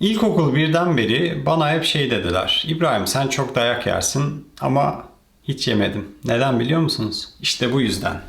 İlkokul birden beri bana hep şey dediler. İbrahim sen çok dayak yersin ama hiç yemedim. Neden biliyor musunuz? İşte bu yüzden.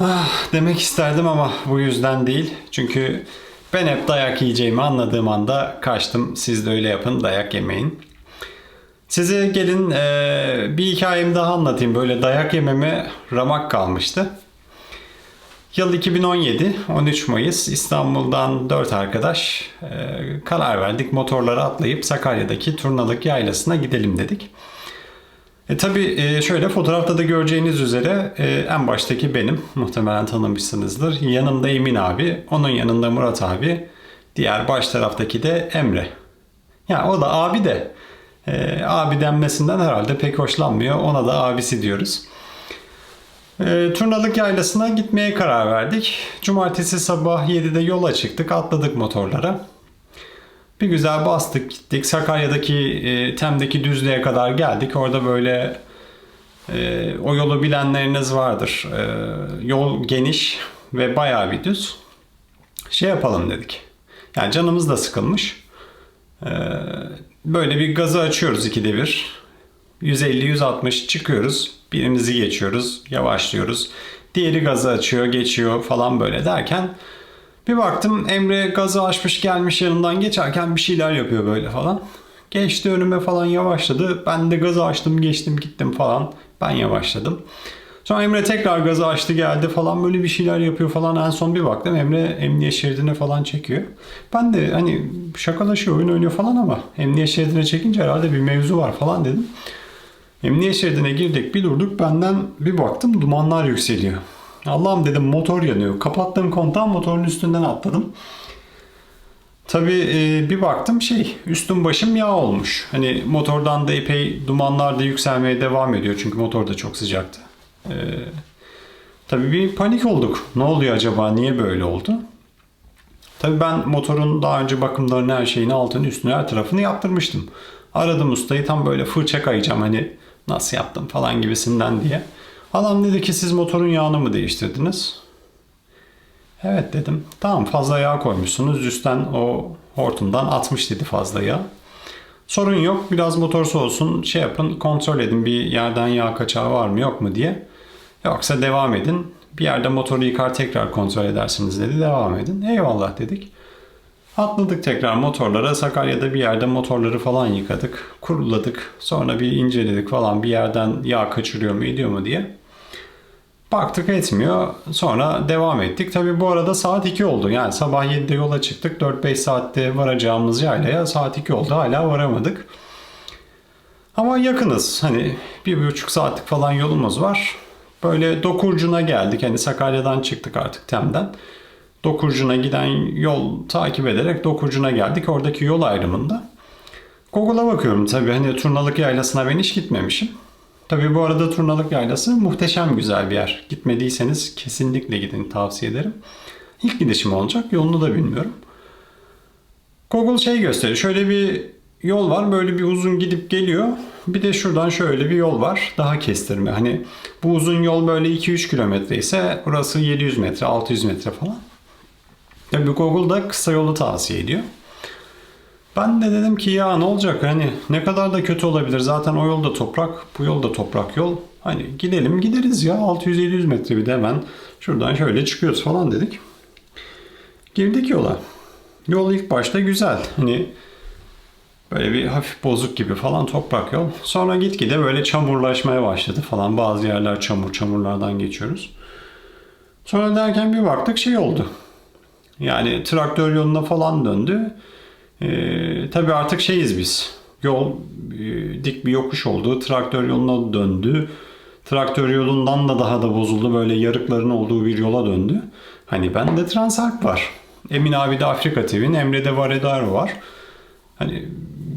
Ah, demek isterdim ama bu yüzden değil. Çünkü ben hep dayak yiyeceğimi anladığım anda kaçtım. Siz de öyle yapın dayak yemeyin. Size gelin eee, bir hikayemi daha anlatayım. Böyle dayak yememe ramak kalmıştı. Yıl 2017, 13 Mayıs İstanbul'dan 4 arkadaş eee, karar verdik. Motorlara atlayıp Sakarya'daki Turnalık Yaylası'na gidelim dedik. E tabi şöyle fotoğrafta da göreceğiniz üzere e, en baştaki benim. Muhtemelen tanımışsınızdır. Yanımda Emin abi, onun yanında Murat abi. Diğer baş taraftaki de Emre. Ya o da abi de. E, abi denmesinden herhalde pek hoşlanmıyor. Ona da abisi diyoruz. E, Turnalık Yaylası'na gitmeye karar verdik. Cumartesi sabah 7'de yola çıktık. Atladık motorlara. Bir güzel bastık gittik. Sakarya'daki e, Tem'deki düzlüğe kadar geldik. Orada böyle e, o yolu bilenleriniz vardır. E, yol geniş ve bayağı bir düz. Şey yapalım dedik. Yani canımız da sıkılmış. E, böyle bir gazı açıyoruz ikide bir. 150-160 çıkıyoruz. Birimizi geçiyoruz. Yavaşlıyoruz. Diğeri gazı açıyor, geçiyor falan böyle derken bir baktım Emre gazı açmış gelmiş yanından geçerken bir şeyler yapıyor böyle falan. Geçti önüme falan yavaşladı. Ben de gazı açtım geçtim gittim falan. Ben yavaşladım. Sonra Emre tekrar gazı açtı geldi falan böyle bir şeyler yapıyor falan. En son bir baktım Emre emniyet şeridine falan çekiyor. Ben de hani şakalaşıyor oyun oynuyor falan ama emniyet şeridine çekince herhalde bir mevzu var falan dedim. Emniyet şeridine girdik bir durduk benden bir baktım dumanlar yükseliyor. Allah'ım dedim motor yanıyor. Kapattığım kontağı motorun üstünden atladım. Tabii e, bir baktım şey üstüm başım yağ olmuş. Hani motordan da epey dumanlar da yükselmeye devam ediyor. Çünkü motor da çok sıcaktı. E, tabii bir panik olduk. Ne oluyor acaba? Niye böyle oldu? Tabii ben motorun daha önce bakımlarını her şeyini altını üstünü her tarafını yaptırmıştım. Aradım ustayı tam böyle fırça kayacağım hani nasıl yaptım falan gibisinden diye. Adam dedi ki siz motorun yağını mı değiştirdiniz? Evet dedim. Tamam fazla yağ koymuşsunuz. Üstten o hortumdan atmış dedi fazla yağ. Sorun yok. Biraz motor soğusun. Şey yapın kontrol edin bir yerden yağ kaçağı var mı yok mu diye. Yoksa devam edin. Bir yerde motoru yıkar tekrar kontrol edersiniz dedi. Devam edin. Eyvallah dedik. Atladık tekrar motorlara. Sakarya'da bir yerde motorları falan yıkadık. Kuruladık. Sonra bir inceledik falan bir yerden yağ kaçırıyor mu ediyor mu diye. Baktık etmiyor. Sonra devam ettik. Tabi bu arada saat 2 oldu. Yani sabah 7'de yola çıktık. 4-5 saatte varacağımız yaylaya saat 2 oldu. Hala varamadık. Ama yakınız. Hani bir buçuk saatlik falan yolumuz var. Böyle Dokurcun'a geldik. Hani Sakarya'dan çıktık artık Tem'den. Dokurcun'a giden yol takip ederek Dokurcun'a geldik. Oradaki yol ayrımında. Google'a bakıyorum tabii hani Turnalık Yaylası'na ben hiç gitmemişim. Tabii bu arada Turnalık Yaylası muhteşem güzel bir yer. Gitmediyseniz kesinlikle gidin tavsiye ederim. İlk gidişim olacak yolunu da bilmiyorum. Google şey gösteriyor. Şöyle bir yol var böyle bir uzun gidip geliyor. Bir de şuradan şöyle bir yol var. Daha kestirme. Hani bu uzun yol böyle 2-3 kilometre ise burası 700 metre 600 metre falan. Tabii Google da kısa yolu tavsiye ediyor. Ben de dedim ki ya ne olacak hani ne kadar da kötü olabilir zaten o yolda toprak bu yolda toprak yol. Hani gidelim gideriz ya 600-700 metre bir de hemen şuradan şöyle çıkıyoruz falan dedik. Girdik yola. Yol ilk başta güzel. Hani böyle bir hafif bozuk gibi falan toprak yol. Sonra gitgide böyle çamurlaşmaya başladı falan. Bazı yerler çamur çamurlardan geçiyoruz. Sonra derken bir baktık şey oldu. Yani traktör yoluna falan döndü. Ee, tabii artık şeyiz biz. Yol e, dik bir yokuş oldu. Traktör yoluna döndü. Traktör yolundan da daha da bozuldu. Böyle yarıkların olduğu bir yola döndü. Hani bende Transalp var. Emin abi de Afrika TV'nin, Emre'de Varedar var. Hani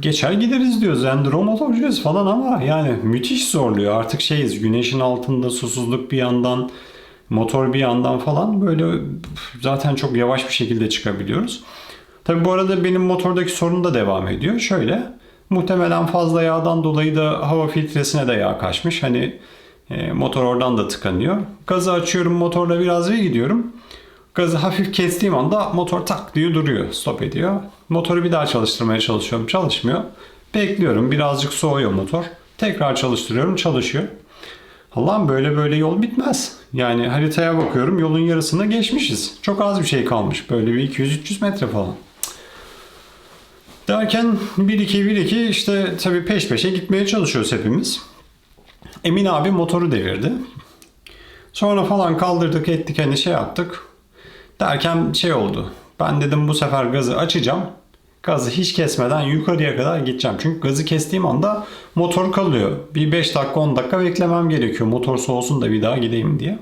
geçer gideriz diyoruz. Enduro motorcuyuz falan ama yani müthiş zorluyor. Artık şeyiz güneşin altında susuzluk bir yandan motor bir yandan falan böyle zaten çok yavaş bir şekilde çıkabiliyoruz. Tabi bu arada benim motordaki sorun da devam ediyor. Şöyle Muhtemelen fazla yağdan dolayı da hava filtresine de yağ kaçmış. Hani e, motor oradan da tıkanıyor. Gazı açıyorum motorla biraz bir gidiyorum. Gazı hafif kestiğim anda motor tak diye duruyor. Stop ediyor. Motoru bir daha çalıştırmaya çalışıyorum. Çalışmıyor. Bekliyorum. Birazcık soğuyor motor. Tekrar çalıştırıyorum. Çalışıyor. Allah'ım böyle böyle yol bitmez. Yani haritaya bakıyorum yolun yarısını geçmişiz. Çok az bir şey kalmış. Böyle bir 200-300 metre falan. Derken 1-2-1-2 işte tabii peş peşe gitmeye çalışıyoruz hepimiz. Emin abi motoru devirdi. Sonra falan kaldırdık ettik hani şey yaptık. Derken şey oldu. Ben dedim bu sefer gazı açacağım. Gazı hiç kesmeden yukarıya kadar gideceğim. Çünkü gazı kestiğim anda motor kalıyor. Bir 5 dakika 10 dakika beklemem gerekiyor. Motor soğusun da bir daha gideyim diye.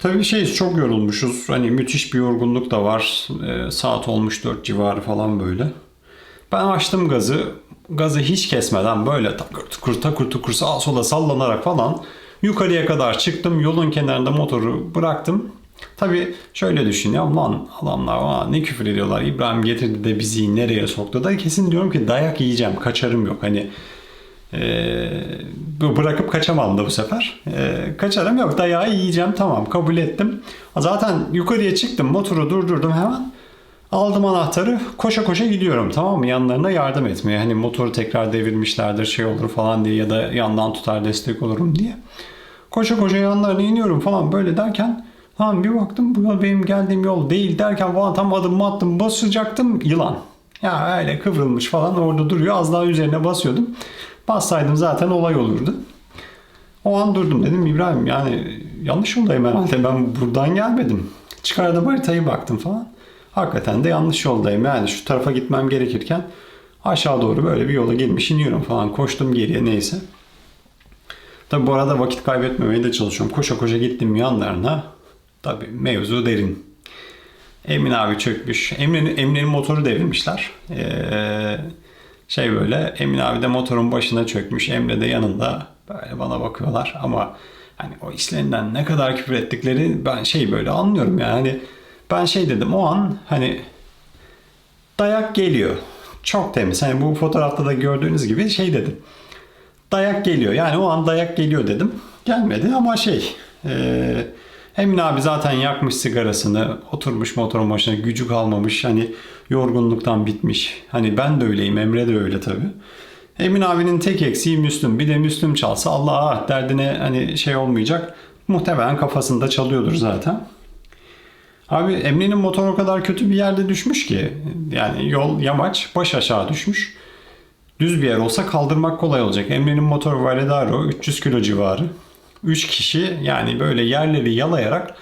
Tabii şey çok yorulmuşuz. Hani müthiş bir yorgunluk da var. Ee, saat olmuş 4 civarı falan böyle. Ben açtım gazı. Gazı hiç kesmeden böyle takır tukur takır tukur sağa sola sallanarak falan yukarıya kadar çıktım. Yolun kenarında motoru bıraktım. Tabii şöyle düşün ya lan adamlar aa, ne küfür ediyorlar. İbrahim getirdi de bizi nereye soktu da kesin diyorum ki dayak yiyeceğim. Kaçarım yok. Hani ee, bırakıp kaçamam da bu sefer. Ee, kaçarım yok dayağı yiyeceğim tamam kabul ettim. Zaten yukarıya çıktım motoru durdurdum hemen. Aldım anahtarı koşa koşa gidiyorum tamam mı yanlarına yardım etmeye. Hani motoru tekrar devirmişlerdir şey olur falan diye ya da yandan tutar destek olurum diye. Koşa koşa yanlarına iniyorum falan böyle derken Tamam bir baktım bu benim geldiğim yol değil derken falan tam adımımı attım basacaktım yılan. Ya öyle kıvrılmış falan orada duruyor az daha üzerine basıyordum. Bassaydım zaten olay olurdu. O an durdum dedim İbrahim yani yanlış yoldayım herhalde ben buradan gelmedim. Çıkardım haritayı baktım falan. Hakikaten de yanlış yoldayım yani şu tarafa gitmem gerekirken aşağı doğru böyle bir yola girmiş iniyorum falan koştum geriye neyse. Tabi bu arada vakit kaybetmemeye de çalışıyorum. Koşa koşa gittim yanlarına. Tabi mevzu derin. Emin abi çökmüş. Emre'nin Emre'nin motoru devirmişler. Ee, şey böyle Emin abi de motorun başına çökmüş. Emre de yanında böyle bana bakıyorlar ama hani o işlerinden ne kadar küfür ettikleri ben şey böyle anlıyorum yani. Hani ben şey dedim o an hani dayak geliyor. Çok temiz. Hani bu fotoğrafta da gördüğünüz gibi şey dedim. Dayak geliyor. Yani o an dayak geliyor dedim. Gelmedi ama şey eee Emin abi zaten yakmış sigarasını, oturmuş motorun başına, gücü kalmamış. Hani yorgunluktan bitmiş. Hani ben de öyleyim, Emre de öyle tabii. Emin abinin tek eksiği Müslüm. Bir de Müslüm çalsa Allah derdine hani şey olmayacak. Muhtemelen kafasında çalıyordur zaten. Abi Emre'nin motor o kadar kötü bir yerde düşmüş ki. Yani yol yamaç baş aşağı düşmüş. Düz bir yer olsa kaldırmak kolay olacak. Emre'nin motoru Valedaro 300 kilo civarı. 3 kişi yani böyle yerleri yalayarak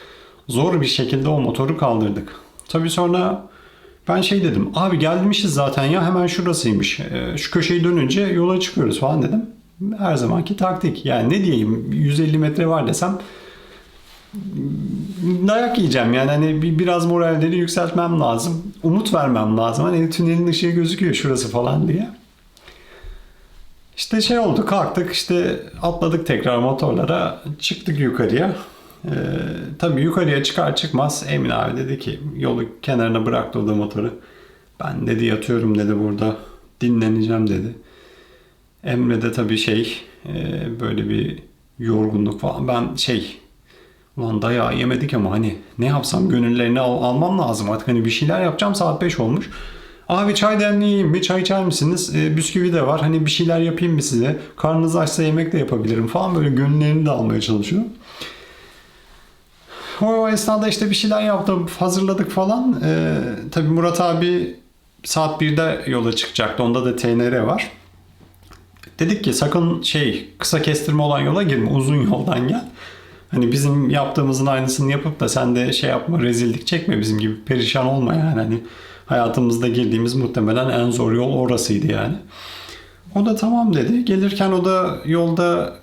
zor bir şekilde o motoru kaldırdık. Tabii sonra ben şey dedim. Abi gelmişiz zaten ya hemen şurasıymış. Ee, şu köşeyi dönünce yola çıkıyoruz falan dedim. Her zamanki taktik. Yani ne diyeyim 150 metre var desem dayak yiyeceğim yani hani bir, biraz moralleri yükseltmem lazım. Umut vermem lazım. Hani tünelin ışığı gözüküyor şurası falan diye. İşte şey oldu kalktık işte atladık tekrar motorlara çıktık yukarıya. Ee, tabii yukarıya çıkar çıkmaz Emin abi dedi ki yolu kenarına bıraktı o da motoru. Ben dedi yatıyorum dedi burada dinleneceğim dedi. Emre de tabii şey e, böyle bir yorgunluk falan ben şey ulan dayağı yemedik ama hani ne yapsam gönüllerini al- almam lazım artık hani bir şeyler yapacağım saat 5 olmuş. Abi çay demleyeyim mi? Çay içer misiniz? E, bisküvi de var. Hani bir şeyler yapayım mı size? Karnınız açsa yemek de yapabilirim falan. Böyle gönüllerini de almaya çalışıyor. O, esnada işte bir şeyler yaptım. Hazırladık falan. E, tabii Murat abi saat 1'de yola çıkacaktı. Onda da TNR var. Dedik ki sakın şey kısa kestirme olan yola girme. Uzun yoldan gel. Hani bizim yaptığımızın aynısını yapıp da sen de şey yapma rezillik çekme bizim gibi perişan olma yani. Hani hayatımızda girdiğimiz muhtemelen en zor yol orasıydı yani. O da tamam dedi. Gelirken o da yolda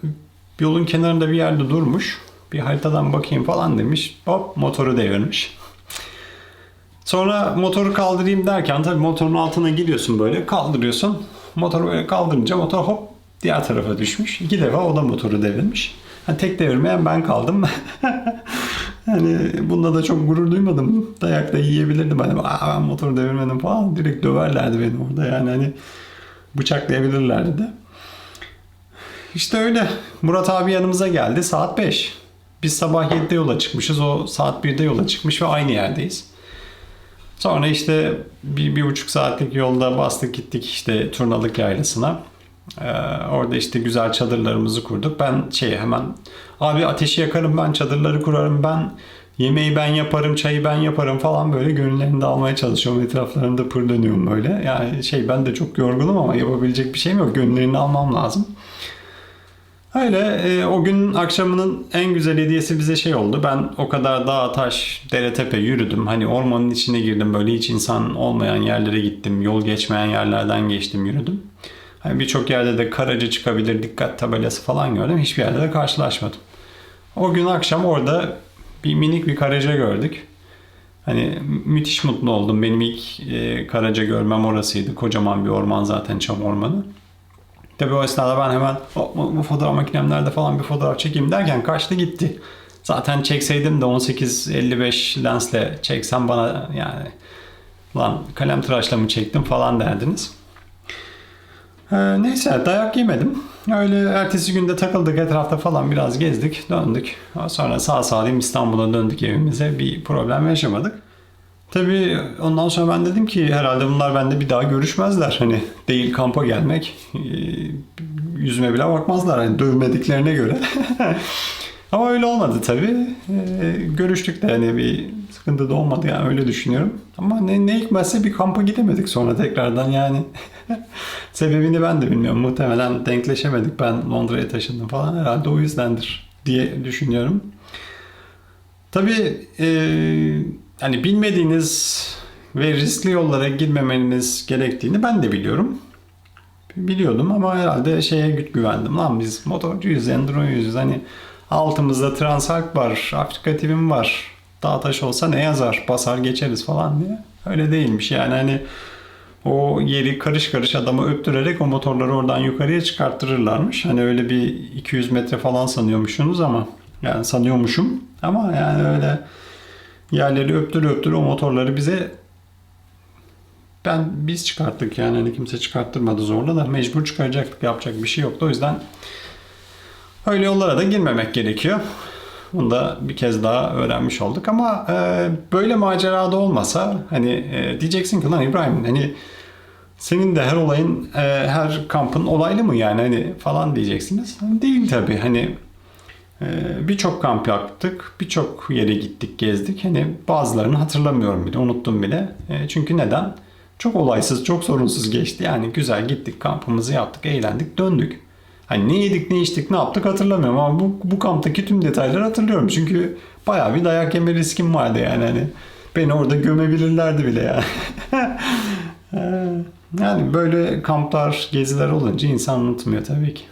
yolun kenarında bir yerde durmuş. Bir haritadan bakayım falan demiş. Hop motoru devirmiş. Sonra motoru kaldırayım derken tabii motorun altına gidiyorsun böyle kaldırıyorsun. Motoru böyle kaldırınca motor hop diğer tarafa düşmüş. İki defa o da motoru devirmiş. Yani tek devirmeyen ben kaldım. hani bunda da çok gurur duymadım. Dayak da yiyebilirdim. Hani Aa, ben motoru devirmedim falan. Direkt döverlerdi beni orada yani. Hani Bıçaklayabilirlerdi de. İşte öyle. Murat abi yanımıza geldi. Saat 5. Biz sabah 7'de yola çıkmışız. O saat 1'de yola çıkmış ve aynı yerdeyiz. Sonra işte bir, bir buçuk saatlik yolda bastık gittik işte Turnalık Yaylası'na. Ee, orada işte güzel çadırlarımızı kurduk. Ben şey hemen abi ateşi yakarım ben çadırları kurarım ben yemeği ben yaparım çayı ben yaparım falan böyle gönüllerini almaya çalışıyorum. Etraflarında pır dönüyorum böyle. Yani şey ben de çok yorgunum ama yapabilecek bir şeyim yok. Gönüllerini almam lazım. Öyle e, o gün akşamının en güzel hediyesi bize şey oldu. Ben o kadar dağ taş dere tepe yürüdüm. Hani ormanın içine girdim böyle hiç insan olmayan yerlere gittim. Yol geçmeyen yerlerden geçtim yürüdüm. Hani birçok yerde de karacı çıkabilir dikkat tabelası falan gördüm. Hiçbir yerde de karşılaşmadım. O gün akşam orada bir minik bir karaca gördük. Hani mü- müthiş mutlu oldum. Benim ilk e, karaca görmem orasıydı. Kocaman bir orman zaten çam ormanı. Tabii o esnada ben hemen "O, bu, fotoğraf makinemlerde falan bir fotoğraf çekeyim derken kaçtı gitti. Zaten çekseydim de 18-55 lensle çeksem bana yani lan kalem tıraşla mı çektim falan derdiniz. Ee, neyse dayak yemedim. Öyle ertesi günde takıldık etrafta falan biraz gezdik döndük. Sonra sağ salim İstanbul'a döndük evimize bir problem yaşamadık. Tabii ondan sonra ben dedim ki herhalde bunlar bende bir daha görüşmezler. Hani değil kampa gelmek, e, yüzüme bile bakmazlar hani dövmediklerine göre. Ama öyle olmadı tabii. E, görüştük de hani bir sıkıntı da olmadı yani öyle düşünüyorum. Ama ne, ne hikmetse bir kampa gidemedik sonra tekrardan yani. Sebebini ben de bilmiyorum. Muhtemelen denkleşemedik. Ben Londra'ya taşındım falan herhalde o yüzdendir diye düşünüyorum. Tabii e, hani bilmediğiniz ve riskli yollara girmemeniz gerektiğini ben de biliyorum. Biliyordum ama herhalde şeye güç güvendim. Lan biz motorcuyuz, enduroyuz. Hani altımızda Transalp var, Afrika TV'm var. Dağ taş olsa ne yazar? Basar geçeriz falan diye. Öyle değilmiş yani hani o yeri karış karış adamı öptürerek o motorları oradan yukarıya çıkarttırırlarmış. Hani öyle bir 200 metre falan sanıyormuşsunuz ama yani sanıyormuşum ama yani öyle yerleri öptür öptür o motorları bize ben biz çıkarttık yani hani kimse çıkarttırmadı zorla da mecbur çıkaracaktık yapacak bir şey yoktu o yüzden öyle yollara da girmemek gerekiyor. Bunu da bir kez daha öğrenmiş olduk ama e, böyle macerada olmasa hani e, diyeceksin ki lan İbrahim hani senin de her olayın e, her kampın olaylı mı yani hani falan diyeceksiniz. Değil tabii hani e, birçok kamp yaptık, birçok yere gittik, gezdik. Hani bazılarını hatırlamıyorum bile, unuttum bile. E, çünkü neden? Çok olaysız, çok sorunsuz geçti. Yani güzel gittik, kampımızı yaptık, eğlendik, döndük. Hani ne yedik, ne içtik, ne yaptık hatırlamıyorum ama bu, bu kamptaki tüm detayları hatırlıyorum. Çünkü bayağı bir dayak yeme riskim vardı yani hani. Beni orada gömebilirlerdi bile yani. yani böyle kamplar, geziler olunca insan unutmuyor tabii ki.